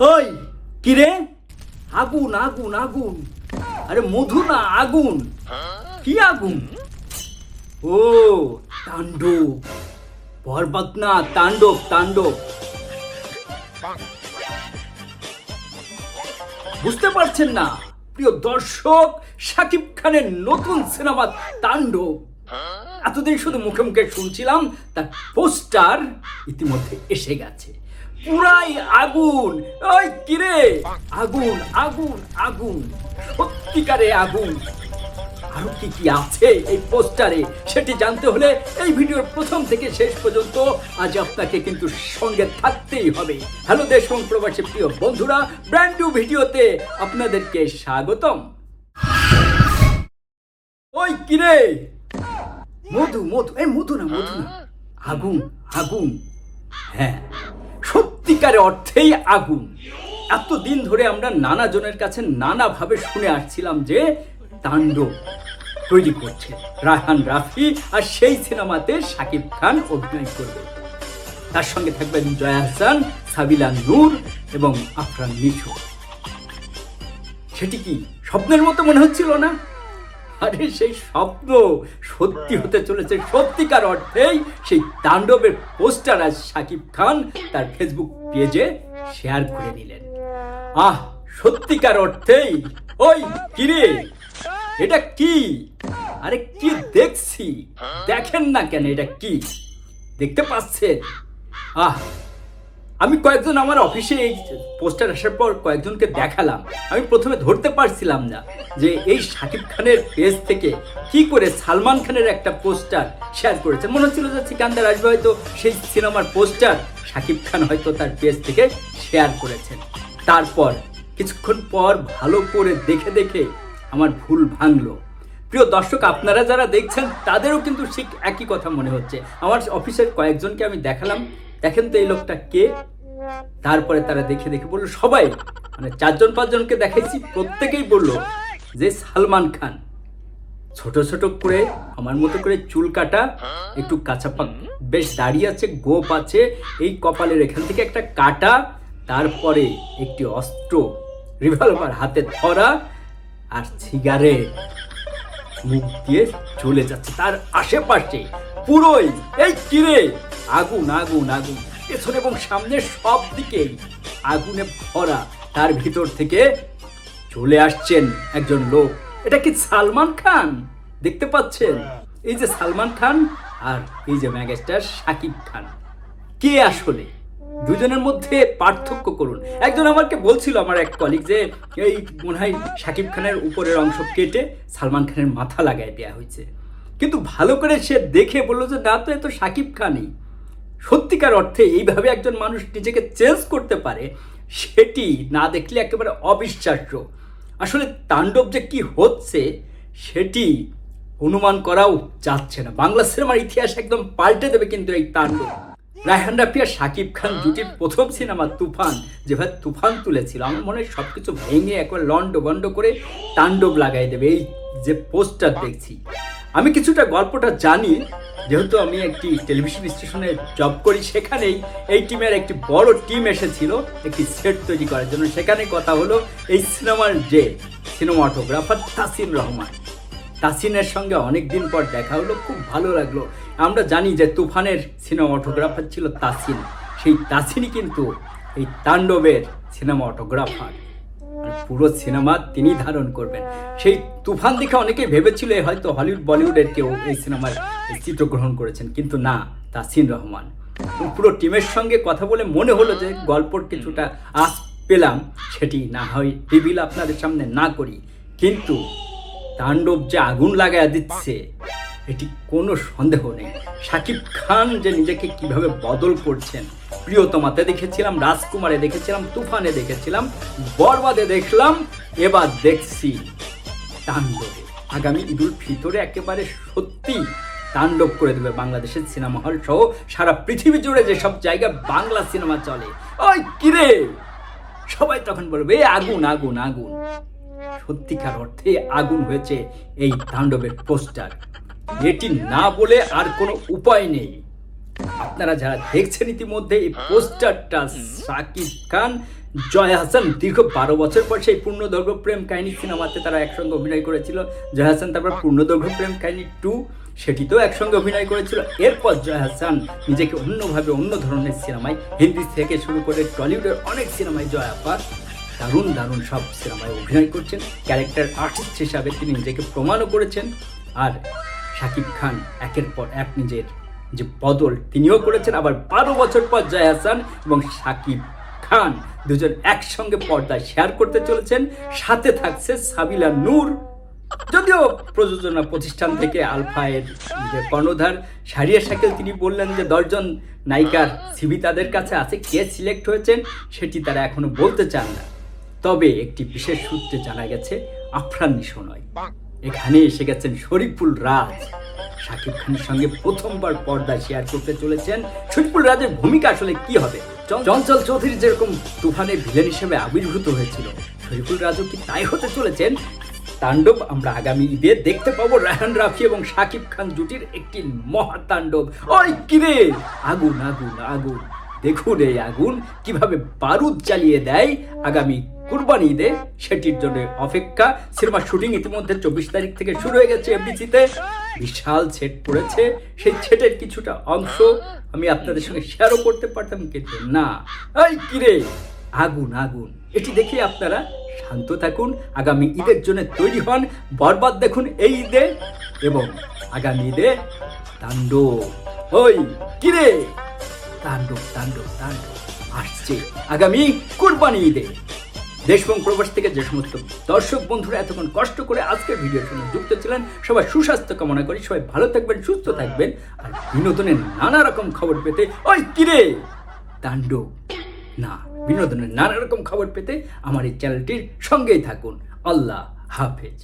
ওই কিরে আগুন আগুন আগুন। আরে মধু না, আগুন। কি আগুন? ও, তাণ্ডব। পর্বত না, তাণ্ডব তাণ্ডব। বুঝতে পারছেন না, প্রিয় দর্শক সাকিব খানের নতুন সিনেমা তাণ্ডব। এতদিন শুধু মুখে মুখে শুনছিলাম, তার পোস্টার ইতিমধ্যে এসে গেছে। পুরাই আগুন। ওই কিরে? আগুন আগুন আগুন। সত্যিকারে আগুন। আরও কি কি আছে এই পোস্টারে সেটি জানতে হলে এই ভিডিওর প্রথম থেকে শেষ পর্যন্ত আজ আপনাকে কিন্তু সঙ্গে থাকতেই হবে। হ্যালো দেশ প্রবাসী প্রিয় বন্ধুরা ব্র্যান্ড নিউ ভিডিওতে আপনাদেরকে স্বাগতম। ওই কিরে? মধু মধু এই মধু না মধু না। আগুন আগুন। হ্যাঁ। সত্যিকারে অর্থেই আগুন। এতদিন ধরে আমরা নানা জনের কাছে নানাভাবে শুনে আসছিলাম যে তাণ্ডব তৈরি করছে। রায়হান রাফি আর সেই সিনেমাতে শাকিব খান অভিনয় করবে। তার সঙ্গে থাকবেন জয়া হাসান, সাবিলা নূর এবং আফরান মিঠু সেটি কি স্বপ্নের মতো মনে হচ্ছিল না? আরে সেই স্বপ্ন সত্যি হতে চলেছে। সত্যিকার অর্থেই সেই তাণ্ডবের পোস্টার আজ সাকিব খান তার ফেসবুক পেজে শেয়ার করে নিলেন। আহ, সত্যিকার অর্থেই। ওই কিরে, এটা কি? আরে কি দেখছি? দেখেন না কেন এটা কি? দেখতে পাচ্ছেন? আহ আমি কয়েকজন আমার অফিসে এই পোস্টার আসার পর কয়েকজনকে দেখালাম। আমি প্রথমে ধরতে পারছিলাম না যে এই শাকিব খানের পেজ থেকে কি করে সালমান খানের একটা পোস্টার শেয়ার করেছে। মনে হচ্ছিল যে সিকান্দার আসবে হয়তো সেই সিনেমার পোস্টার শাকিব খান হয়তো তার পেজ থেকে শেয়ার করেছেন তারপর কিছুক্ষণ পর ভালো করে দেখে দেখে আমার ভুল ভাঙলো। প্রিয় দর্শক, আপনারা যারা দেখছেন, তাদেরও কিন্তু ঠিক একই কথা মনে হচ্ছে। আমার অফিসের কয়েকজনকে আমি দেখালাম। দেখেন তো এই লোকটা কে? তারপরে তারা দেখে দেখে বলল, সবাই। মানে চারজন পাঁচজনকে দেখাইছি, প্রত্যেকেই বলল যে সালমান খান। ছোট ছোট করে, আমার মতো করে চুল কাটা, একটু কাঁচা পাক বেশ দাঁড়িয়ে আছে, গোপ আছে, এই কপালের এখান থেকে একটা কাটা, তারপরে একটি অস্ত্র, রিভলভার হাতে ধরা আর সিগারেট মুখ দিয়ে চলে যাচ্ছে। তার আশেপাশে পুরোই। এই কিরে আগুন আগুন আগুন। পেছনে এবং সামনে সব দিকেই আগুনে ভরা। তার ভিতর থেকে চলে আসছেন একজন লোক। এটা কি সালমান খান? দেখতে পাচ্ছেন? এই যে সালমান খান আর এই যে ম্যাগাস্টার শাকিব খান। কে আসলে? দুজনের মধ্যে পার্থক্য করুন। একজন আমাকে বলছিল আমার এক কলিগ যে, এই মনে হয় শাকিব খানের উপরের অংশ কেটে সালমান খানের মাথা লাগাই দেওয়া হয়েছে। কিন্তু ভালো করে সে দেখে বলল যে, না, তো এ তো শাকিব খানই। সত্যিকার অর্থে এইভাবে একজন মানুষ নিজেকে চেঞ্জ করতে পারে, সেটি না দেখলে একেবারে অবিশ্বাস্য। আসলে তাণ্ডব যে কি হচ্ছে, সেটি অনুমান করাও যাচ্ছে না। বাংলা সিনেমার ইতিহাস একদম পাল্টে দেবে কিন্তু এই তাণ্ডব। রায়হান রাফি আর শাকিব খান জুটির প্রথম সিনেমা তুফান, যেভাবে তুফান তুলেছিল, আমার মনে হয় সব কিছু ভেঙে একবার লন্ড বন্ড করে তাণ্ডব লাগাই দেবে। এই যে পোস্টার দেখছি। আমি কিছুটা গল্পটা জানি, যেহেতু আমি একটি টেলিভিশন স্টেশনে জব করি সেখানেই এই টিমের একটি বড় টিম এসেছিল, একটি সেট তৈরি করার জন্য। সেখানে কথা হলো এই সিনেমার যে সিনেমাটোগ্রাফার তাসিম রহমান। তাসিনের সঙ্গে অনেক দিন পর দেখা হলো, খুব ভালো লাগল। আমরা জানি যে তুফানের সিনেমাটোগ্রাফার ছিল তাসিন। সেই তাসিনই কিন্তু এই তাণ্ডবের সিনেমাটোগ্রাফার পুরো সিনেমা তিনি ধারণ করবেন। সেই তুফান দেখে অনেকেই ভেবেছিল হয়তো হলিউড, বলিউডের কেউ এই সিনেমার চিত্রগ্রহণ করেছেন, কিন্তু না, তাসিন রহমান। পুরো টিমের সঙ্গে কথা বলে মনে হলো যে গল্পর কিছুটা আস পেলাম, সেটি না হয় রিভিল আপনাদের সামনে না করি। কিন্তু তাণ্ডব যে আগুন লাগায় দিচ্ছে, এটি কোনো সন্দেহ নেই। শাকিব খান যে নিজেকে কীভাবে বদল করছেন প্রিয়তমাতে দেখেছিলাম, রাজকুমারে দেখেছিলাম, তুফানে দেখেছিলাম, বরবাদে দেখলাম, এবার দেখছি তাণ্ডবে। আগামী ঈদুল ফিতরে একেবারে সত্যি তাণ্ডব করে দেবে বাংলাদেশের সিনেমা হল সহ সারা পৃথিবী জুড়ে যেসব জায়গায় বাংলা সিনেমা চলে। ওই কিরে সবাই তখন বলবে আগুন আগুন আগুন। সত্যিকার অর্থে আগুন হয়েছে এই তাণ্ডবের পোস্টার। এটি না বলে আর কোনো উপায় নেই। আপনারা যারা দেখছেন ইতিমধ্যে এই পোস্টারটা সাকিব খান জয় হাসান দীর্ঘ বারো বছর পর সেই পূর্ণদৈর্ঘ্য প্রেম কাহিনী সিনেমাতে তারা একসঙ্গে অভিনয় করেছিল। জয় হাসান তারপর পূর্ণদৈর্ঘ্য প্রেম কাহিনী টু সেটিতেও একসঙ্গে অভিনয় করেছিল। এরপর জয় হাসান নিজেকে অন্যভাবে অন্য ধরনের সিনেমায় হিন্দি থেকে শুরু করে টলিউডের অনেক সিনেমায় জয় আপা দারুণ দারুণ সব সিনেমায় অভিনয় করছেন। ক্যারেক্টার আর্টিস্ট হিসাবে তিনি নিজেকে প্রমাণও করেছেন। আর শাকিব খান একের পর এক নিজের যে বদল তিনিও করেছেন, আবার বারো বছর পর জয় হাসান এবং শাকিব খান দুজন একসঙ্গে পর্দায় শেয়ার করতে চলেছেন। সাথে থাকছে সাবিলা নূর, যদিও প্রযোজনা প্রতিষ্ঠান থেকে আলফায়ের যে কর্ণধার সারিয়া শাকিল, তিনি বললেন যে দশজন নায়িকার সিবি তাদের কাছে আছে, কে সিলেক্ট হয়েছেন সেটি তারা এখনও বলতে চান না। তবে একটি বিশেষ সূত্রে জানা গেছে, আফরান নিশো নয়। এখানে এসে গেছেন শরীফুল রাজ। শাকিব খানের সঙ্গে প্রথমবার পর্দা শেয়ার করতে চলেছেন। শরীফুল রাজের ভূমিকা আসলে কি হবে? চঞ্চল- চৌধুরী যেরকম তুফানের ভিলেন হিসেবে আবির্ভূত হয়েছিল, শরীফুল রাজও কি তাই হতে চলেছেন? তাণ্ডব আমরা আগামী ঈদে দেখতে পাবো। রায়হান রাফি এবং শাকিব খান জুটির একটি মহাতাণ্ডব ওই কিরে আগুন আগুন আগুন। দেখুন এই আগুন কীভাবে বারুদ চালিয়ে দেয় আগামী কুরবানি ঈদে সেটির জন্য অপেক্ষা। সিনেমার শুটিং ইতিমধ্যে চব্বিশ তারিখ থেকে শুরু হয়ে গেছে এফডিসিতে। বিশাল সেট পড়েছে। সেই সেটের কিছুটা অংশ আমি আপনাদের সঙ্গে শেয়ারও করতে পারতাম, কিন্তু না। এই কিরে আগুন আগুন। এটি দেখে আপনারা শান্ত থাকুন। আগামী ঈদের জন্য তৈরি হন। বরবাদ দেখুন এই ঈদে এবং আগামী ঈদে তাণ্ডব। ওই কিরে তাণ্ডব তাণ্ডব তাণ্ডব। আসছে আগামী কুরবানি ঈদে। দেশ এবং প্রবাস থেকে যে সমস্ত দর্শক বন্ধুরা এতক্ষণ কষ্ট করে আজকের ভিডিওর সঙ্গে যুক্ত ছিলেন, সবাই সুস্বাস্থ্য কামনা করি, সবাই ভালো থাকবেন, সুস্থ থাকবেন, আর বিনোদনের নানা রকম খবর পেতে, ওই কিরে তাণ্ডব। না, বিনোদনের নানা রকম খবর পেতে আমার এই চ্যানেলটির সঙ্গেই থাকুন। আল্লাহ হাফেজ।